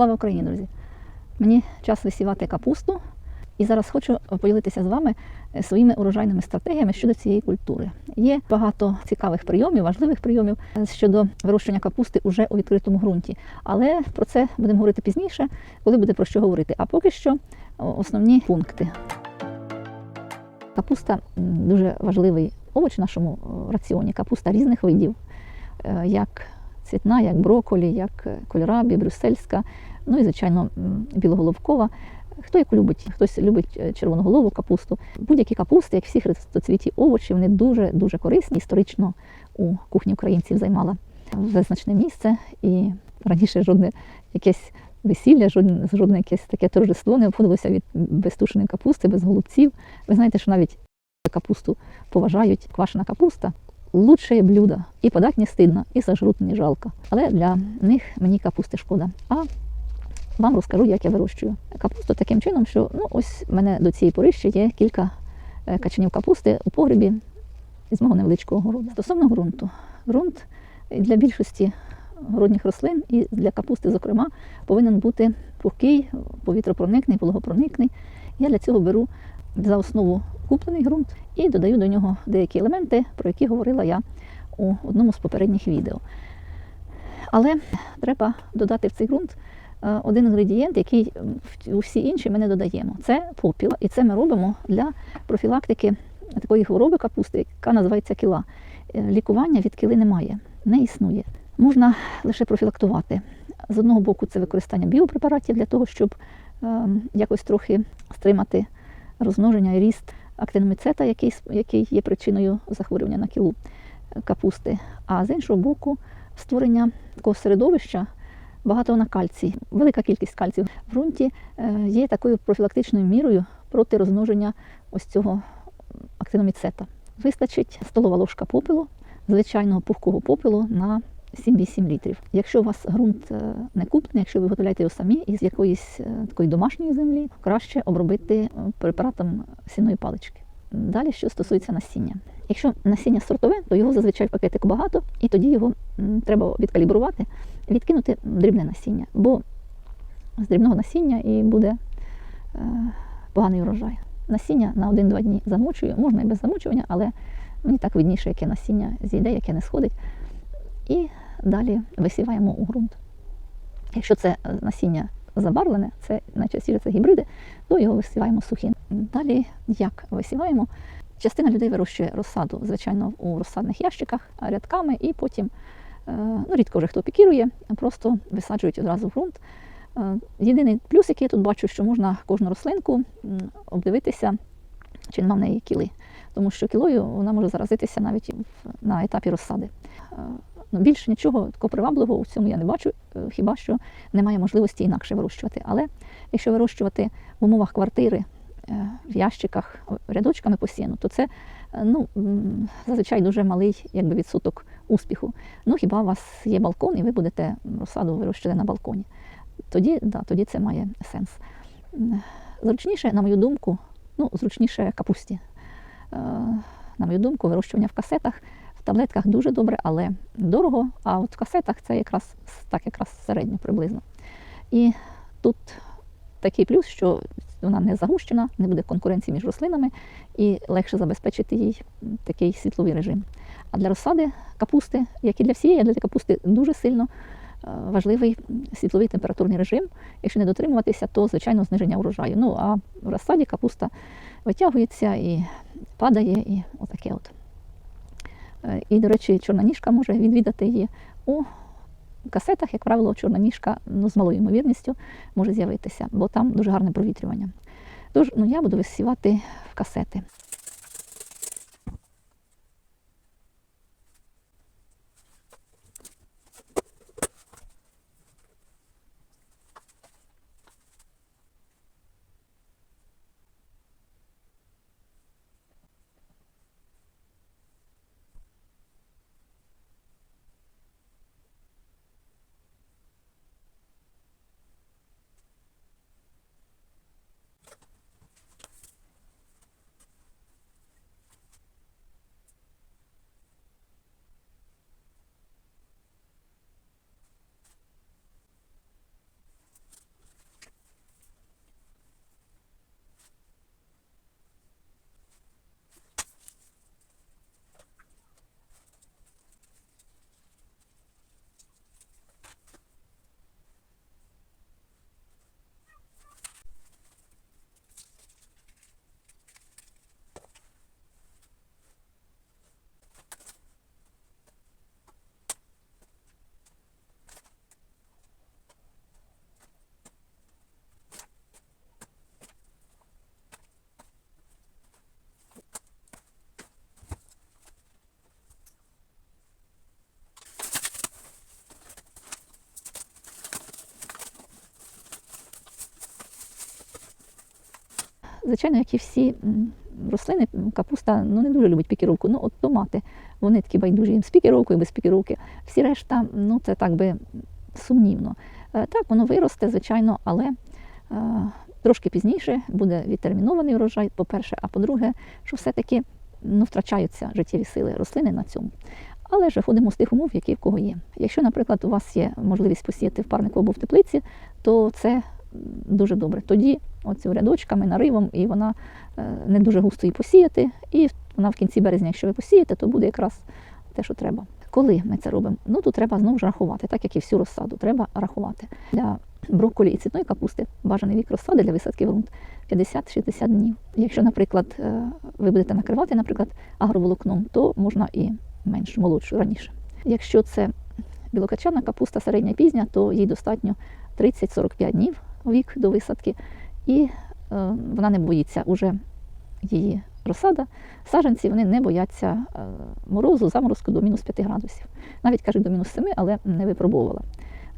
Слава Україні, друзі! Мені час висівати капусту, і зараз хочу поділитися з вами е, своїми урожайними стратегіями щодо цієї культури. Є багато цікавих прийомів, важливих прийомів е, щодо вирощування капусти уже у відкритому ґрунті. Але про це будемо говорити пізніше, коли буде про що говорити. А поки що основні пункти. Капуста дуже важливий овоч в нашому раціоні. Капуста різних видів, е, як цвітна, як броколі, як е, кольорабі, брюссельська, ну і, звичайно, білоголовкова. Хто як любить, хтось любить е, червоноголову капусту. Будь-які капусти, як всі хрестоцвіті овочі, вони дуже дуже корисні. Історично у кухні українців займала визначне місце, і раніше жодне якесь весілля, жодне, жодне якесь таке торжество не обходилося від безтушеної капусти, без голубців. Ви знаєте, що навіть капусту поважають квашена капуста. Лучше блюдо. І подать не стидно, і сожрут не жалко. Але для них мені капусти шкода. А вам розкажу, як я вирощую капусту таким чином, що ну ось в мене до цієї пори ще є кілька е, качанів капусти у погребі із мого невеличкого городу. Стосовно ґрунту, ґрунт для більшості городніх рослин і для капусти, зокрема, повинен бути пухкий, повітропроникний, вологопроникний. Я для цього беру за основу куплений ґрунт і додаю до нього деякі елементи, про які говорила я у одному з попередніх відео. Але треба додати в цей ґрунт е, один інгредієнт, який у всі інші ми не додаємо. Це попіл. І це ми робимо для профілактики такої хвороби капусти, яка називається кіла. Е, Лікування від кіли немає, не існує. Можна лише профілактувати. З одного боку, це використання біопрепаратів для того, щоб е, якось трохи стримати розмноження і ріст актиноміцета, який, який є причиною захворювання на кілу е, капусти. А з іншого боку, створення такого середовища багато на кальцій. Велика кількість кальцію в ґрунті е, є такою профілактичною мірою проти розмноження ось цього актиноміцета. Вистачить столова ложка попелу, звичайного пухкого попелу на 7-8 літрів. Якщо у вас ґрунт е, не куплений, якщо ви виготовляєте його самі із якоїсь е, такої домашньої землі, краще обробити е, препаратом сіної палички. Далі, що стосується насіння. Якщо насіння сортове, то його зазвичай в пакетику багато, і тоді його треба відкалібрувати, відкинути дрібне насіння, бо з дрібного насіння і буде поганий урожай. Насіння на 1-2 дні замочую, можна і без замочування, але мені так видніше, яке насіння зійде, яке не сходить. І далі висіваємо у ґрунт. Якщо це е, насіння забарвлене, це найчастіше це гібриди, то його висіваємо сухим. Далі як висіваємо? Частина людей вирощує розсаду, звичайно, у розсадних ящиках рядками, і потім, е, ну рідко вже хто пікірує, просто висаджують одразу в ґрунт. Е, Єдиний плюс, який я тут бачу, що можна кожну рослинку обдивитися, чи нема в неї кіли. Тому що кілою вона може заразитися навіть на етапі розсади. Ну, більше нічого такого привабливого у цьому я не бачу, е, хіба що немає можливості інакше вирощувати. Але якщо вирощувати в умовах квартири е, в ящиках рядочками по сіну, то це е, ну, зазвичай дуже малий якби, відсоток успіху. Ну хіба у вас є балкон, і ви будете розсаду вирощувати на балконі. Тоді, да, тоді це має сенс. Зручніше, на мою думку, ну, зручніше капусті. На мою думку, вирощування в касетах, в таблетках дуже добре, але дорого. А от в касетах це якраз так якраз середньо приблизно. І тут такий плюс, що вона не загущена, не буде конкуренції між рослинами і легше забезпечити їй такий світловий режим. А для розсади капусти, як і для всієї, для капусти дуже сильно е, важливий світловий температурний режим. Якщо не дотримуватися, то звичайно зниження урожаю. Ну а в розсаді капуста витягується і падає, і отаке от. І, до речі, чорна ніжка може відвідати її. У касетах, як правило, чорна ніжка ну, з малою ймовірністю може з'явитися, бо там дуже гарне провітрювання. Тож ну, я буду висівати в касети. Звичайно, як і всі рослини, капуста ну, не дуже любить пікіровку. Ну, от томати, вони такі байдужі їм з пікіровкою, без пікіровки. Всі решта, ну це так би сумнівно. Е, Так, воно виросте, звичайно, але е, трошки пізніше буде відтермінований урожай, по-перше, а по-друге, що все-таки ну, втрачаються життєві сили рослини на цьому. Але ж виходимо з тих умов, які в кого є. Якщо, наприклад, у вас є можливість посіяти в парнику або в теплиці, то це дуже добре. Тоді оцю рядочками, наривом, і вона е, не дуже густо її посіяти. І вона в кінці березня, якщо ви посієте, то буде якраз те, що треба. Коли ми це робимо? Ну тут треба знову ж рахувати, так як і всю розсаду, треба рахувати. Для брокколі і цвітної капусти бажаний вік розсади для висадки в ґрунт 50-60 днів. Якщо, наприклад, е, ви будете накривати, наприклад, агроволокном, то можна і менш молодшу раніше. Якщо це білокачана капуста середня пізня, то їй достатньо 30-45 днів вік до висадки, і е, вона не боїться уже її розсада. Саджанці вони не бояться е, морозу, заморозку до мінус 5 градусів. Навіть кажуть до мінус 7, але не випробовувала.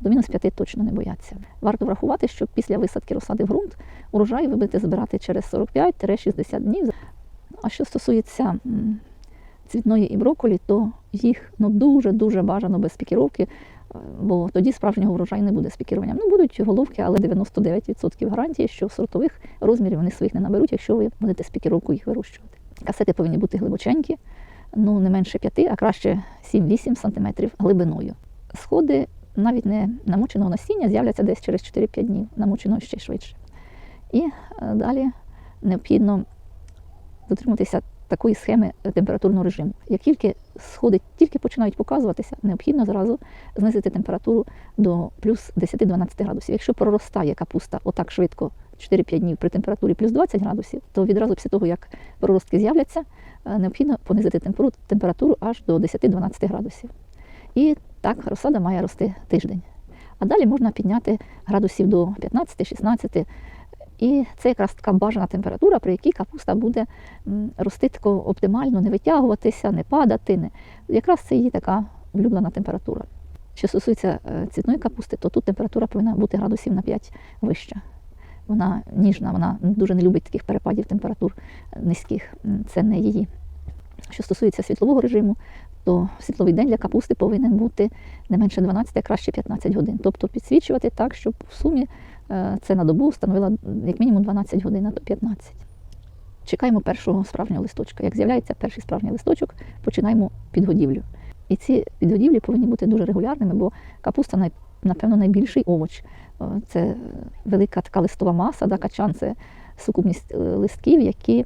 До мінус 5 точно не бояться. Варто врахувати, що після висадки розсади в ґрунт урожай ви будете збирати через 45-60 днів. А що стосується цвітної і брокколі, то їх ну, дуже-дуже бажано без пікіровки, бо тоді справжнього врожаю не буде з пікіруванням. Ну, будуть головки, але 99% гарантії, що сортових розмірів вони своїх не наберуть, якщо ви будете з пікіровкою їх вирощувати. Касети повинні бути глибоченькі, ну не менше 5, а краще 7-8 см глибиною. Сходи навіть не намоченого насіння з'являться десь через 4-5 днів, намоченого ще швидше. І е, далі необхідно дотримуватися такої схеми температурного режиму. Як тільки сходи тільки починають показуватися, необхідно зразу знизити температуру до плюс 10-12 градусів. Якщо проростає капуста отак швидко 4-5 днів при температурі плюс 20 градусів, то відразу після того, як проростки з'являться, е, необхідно понизити температуру аж до 10-12 градусів. І так розсада має рости тиждень. А далі можна підняти градусів до 15-16. І це якраз така бажана температура, при якій капуста буде рости тако оптимально, не витягуватися, не падати. Не... Якраз це її така улюблена температура. Що стосується е, цвітної капусти, то тут температура повинна бути градусів на 5 вища. Вона ніжна, вона дуже не любить таких перепадів температур низьких. Це не її. Що стосується світлового режиму, то світловий день для капусти повинен бути не менше 12, а краще 15 годин. Тобто підсвічувати так, щоб в сумі е, це на добу становило як мінімум 12 годин, а то 15. Чекаємо першого справжнього листочка. Як з'являється перший справжній листочок, починаємо підгодівлю. І ці підгодівлі повинні бути дуже регулярними, бо капуста, напевно, найбільший овоч. Е, Це велика така листова маса, да, качан це сукупність е, листків, які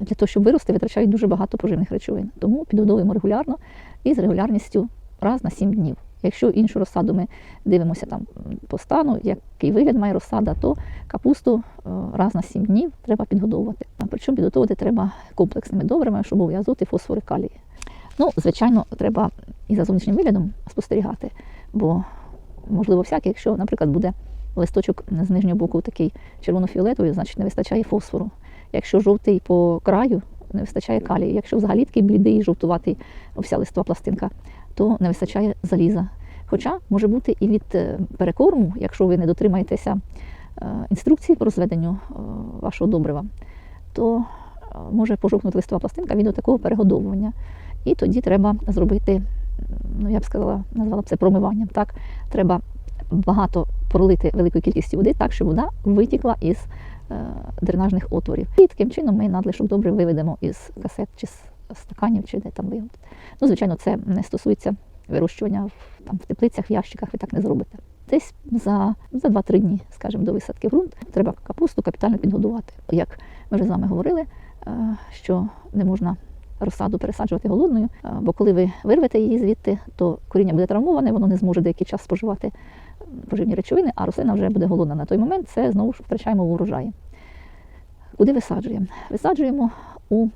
для того, щоб вирости, витрачають дуже багато поживних речовин. Тому підгодовуємо регулярно і з регулярністю раз на 7 днів. Якщо іншу розсаду ми дивимося там по стану, який вигляд має розсада, то капусту е, раз на 7 днів треба підгодовувати. Причому підготовувати треба комплексними добрими, щоб був азот, і фосфор, і калій. Ну, звичайно, треба і за зовнішнім виглядом спостерігати, бо можливо всяке, якщо, наприклад, буде листочок з нижнього боку такий червоно-фіолетовий, значить не вистачає фосфору. Якщо жовтий по краю, не вистачає калію. Якщо взагалі такий блідий, жовтуватий вся листова пластинка, то не вистачає заліза. Хоча може бути і від е, перекорму, якщо ви не дотримаєтеся е, інструкції по розведенню е, вашого добрива, то може пожовкнути листова пластинка від такого перегодовування. І тоді треба зробити, ну я б сказала, назвала б це промиванням. Так, треба багато пролити великою кількістю води, так, щоб вода витікла із дренажних отворів. І таким чином ми надлишок добре виведемо із касет чи з стаканів, чи де там вигодити. Ну, звичайно, це не стосується вирощування в, там, в теплицях, в ящиках, ви так не зробите. Десь за, за 2-3 дні, скажімо, до висадки в ґрунт, треба капусту капітально підгодувати. Як ми вже з вами говорили, е, що не можна розсаду пересаджувати голодною, е, бо коли ви вирвете її звідти, то коріння буде травмоване, воно не зможе деякий час споживати поживні речовини, а рослина вже буде голодна. На той момент це знову ж втрачаємо в урожаї. Куди висаджуємо? Висаджуємо у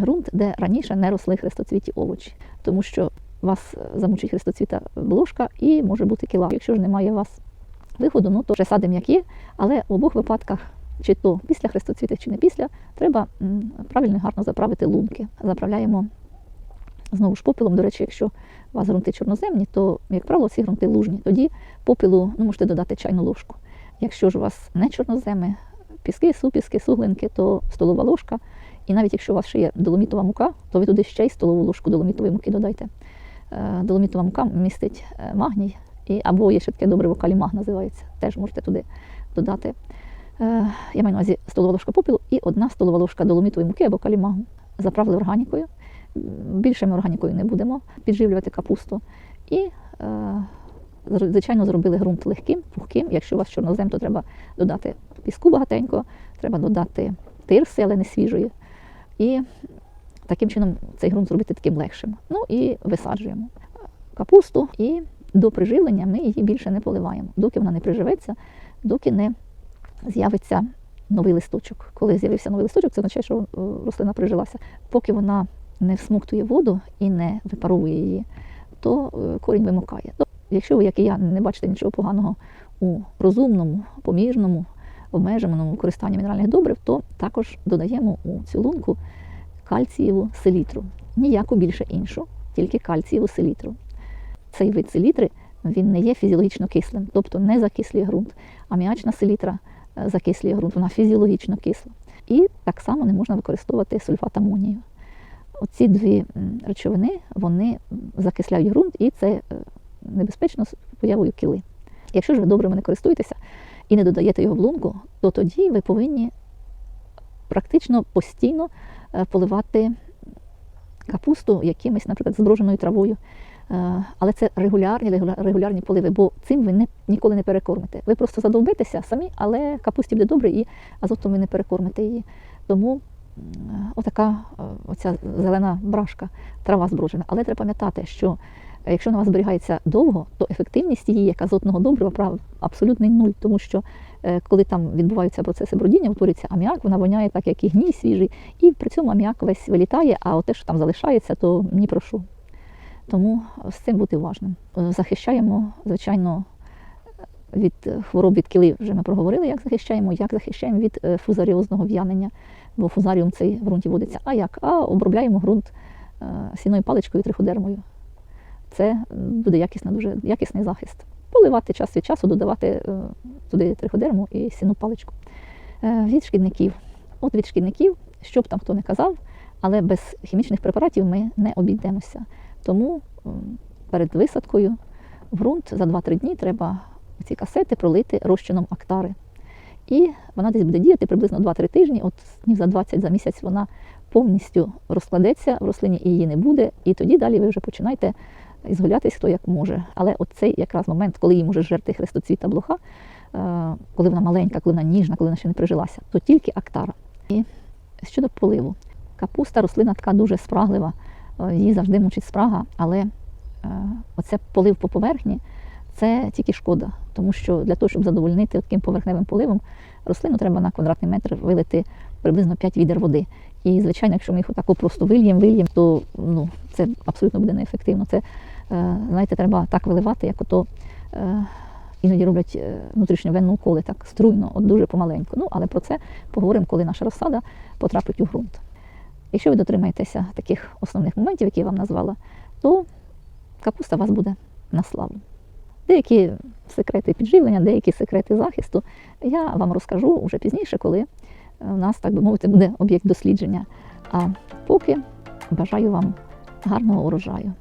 ґрунт, де раніше не росли хрестоцвіті овочі, тому що вас е, замучить хрестоцвіта блошка і може бути кіла. Якщо ж немає у вас виходу, ну то вже садимо як є, але в обох випадках, чи то після хрестоцвіти, чи не після, треба правильно і гарно заправити лунки. Заправляємо знову ж попелом. До речі, якщо у вас ґрунти чорноземні, то, як правило, ці ґрунти лужні. Тоді попелу ну, можете додати чайну ложку. Якщо ж у вас не чорноземи, піски, супіски, суглинки, то столова ложка. І навіть якщо у вас ще є доломітова мука, то ви туди ще й столову ложку доломітової муки додайте. Е, Доломітова мука містить е, магній, і, або є ще таке добриво калімаг називається. Теж можете туди додати. Е, Я маю на увазі столова ложка попілу і одна столова ложка доломітової муки або калімагу. Заправили органікою. Більше ми органікою не будемо підживлювати капусту. І, звичайно, зробили ґрунт легким, пухким. Якщо у вас чорнозем, то треба додати піску багатенько, треба додати тирси, але не свіжої. І таким чином цей ґрунт зробити таким легшим. Ну і висаджуємо капусту, і до приживлення ми її більше не поливаємо, доки вона не приживеться, доки не з'явиться новий листочок. Коли з'явився новий листочок, це означає, що е, рослина прижилася. Поки вона не всмоктує воду і не випаровує її, то е, корінь вимокає. Якщо ви, як і я, не бачите нічого поганого у розумному, помірному, обмеженому використанні мінеральних добрив, то також додаємо у цю лунку кальцієву селітру. Ніяку більше іншу, тільки кальцієву селітру. Цей вид селітри він не є фізіологічно кислим, тобто не закислює ґрунт. Аміачна селітра е, закислює ґрунт, вона фізіологічно кисла. І так само не можна використовувати сульфат амонію. Оці дві речовини вони закисляють ґрунт, і це е, небезпечно з появою кили. Якщо ж ви добре не користуєтеся і не додаєте його в лунку, то тоді ви повинні практично постійно е, поливати капусту якимось, наприклад, зброженою травою. Е, Але це регулярні, регулярні поливи, бо цим ви не, ніколи не перекормите. Ви просто задовбитеся самі, але капусті буде добре і азотом ви не перекормите її. Тому отака е, оця зелена брашка, трава зброжена. Але треба пам'ятати, що якщо вона зберігається довго, то ефективність її як азотного добрива абсолютний нуль, тому що е, коли там відбуваються процеси бродіння, утворюється аміак, вона воняє так, як і гній свіжий, і при цьому аміак весь вилітає, а те, що там залишається, то ні про що. Тому з цим бути уважним. Е, Захищаємо, звичайно, від хвороб від кили вже ми проговорили, як захищаємо, як захищаємо від е, фузаріозного в'янення, бо фузаріум цей в ґрунті водиться. А як? А обробляємо ґрунт сіною паличкою триходермою. Це буде якісна, дуже якісний захист. Поливати час від часу, додавати е, туди триходерму і сіну паличку. Е, Від шкідників. От від шкідників, що б там хто не казав, але без хімічних препаратів ми не обійдемося. Тому перед висадкою в ґрунт за 2-3 дні треба ці касети пролити розчином актари. І вона десь буде діяти приблизно 2-3 тижні, от днів за 20 за місяць вона повністю розкладеться в рослині і її не буде. І тоді далі ви вже починаєте ізгулятись хто як може. Але от цей якраз момент, коли її може жерти хрестоцвіта блоха, е, коли вона маленька, коли вона ніжна, коли вона ще не прижилася, то тільки актара. І щодо поливу. Капуста рослина така дуже спраглива, е, її завжди мучить спрага, але е, оце полив по поверхні це тільки шкода, тому що для того, щоб задовольнити таким поверхневим поливом, рослину треба на квадратний метр вилити приблизно 5 відер води. І, звичайно, якщо ми їх отако просто вильємо, вильємо, то ну, це абсолютно буде неефективно. Це, знаєте, треба так виливати, як ото е, іноді роблять е, внутрішньовенну уколи, так струйно, от дуже помаленьку. Ну, але про це поговоримо, коли наша розсада потрапить у ґрунт. Якщо ви дотримаєтеся таких основних моментів, які я вам назвала, то капуста вас буде на славу. Деякі секрети підживлення, деякі секрети захисту я вам розкажу вже пізніше, коли е, у нас, так би мовити, буде об'єкт дослідження. А поки бажаю вам гарного урожаю.